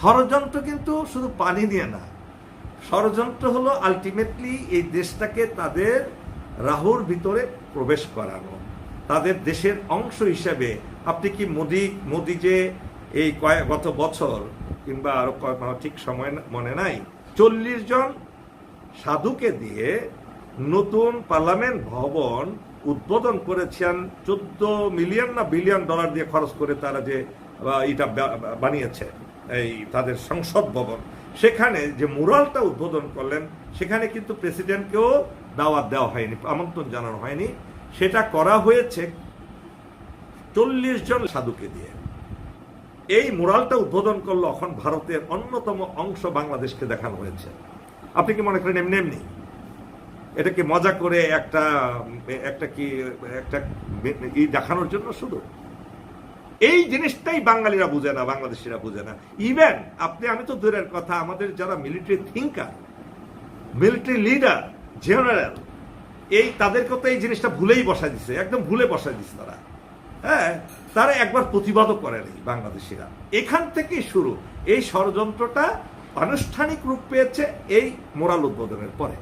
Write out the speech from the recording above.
ষড়যন্ত্র কিন্তু শুধু পানি নিয়ে না, ষড়যন্ত্র হলো আলটিমেটলি এই দেশটাকে তাদের রাহুর ভিতরে প্রবেশ করানো, তাদের দেশের অংশ হিসাবে। আপনি কি মোদি মোদি যে এই কয়েক, গত বছর কিংবা আরও কয়েক ঠিক সময় মনে নাই, চল্লিশ জন সাধুকে দিয়ে নতুন পার্লামেন্ট ভবন উদ্বোধন করেছেন, চোদ্দ মিলিয়ন না বিলিয়ন ডলার দিয়ে খরচ করে তারা যে এটা বানিয়েছে। এই তাদের সংসদ ভবন। সেখানে যে মুরালটা উদ্বোধন করলেন, সেখানে কিন্তু প্রেসিডেন্টকেও দাওয়াত দেওয়া হয়নি, আমন্ত্রণ জানানো হয়নি। সেটা করা হয়েছে চল্লিশ জন সাধুকে দিয়ে। এই মুরালটা উদ্বোধন করল এখন ভারতের অন্যতম অংশ বাংলাদেশকে দেখানো হয়েছে। আপনি কি মনে করেন এমনি এমনি? এটাকে মজা করে একটা একটা কি, একটা ই দেখানোর জন্য শুধু এই জিনিসটাই বাঙালিরা বুঝে না, বাংলাদেশিরা বুঝে না। ইভেন আপনি, আমি তো দূরের কথা, আমাদের যারা military thinker military leader general এই তাদেরকে তো এই জিনিসটা ভুলেই বসা দিছে, একদম ভুলে বসা দিছে তারা। হ্যাঁ তারা একবার প্রতিবাদও করেনি বাংলাদেশিরা। এখান থেকেই শুরু, এই ষড়যন্ত্রটা আনুষ্ঠানিক রূপ পেয়েছে এই মোরাল উদ্বোধনের পরে।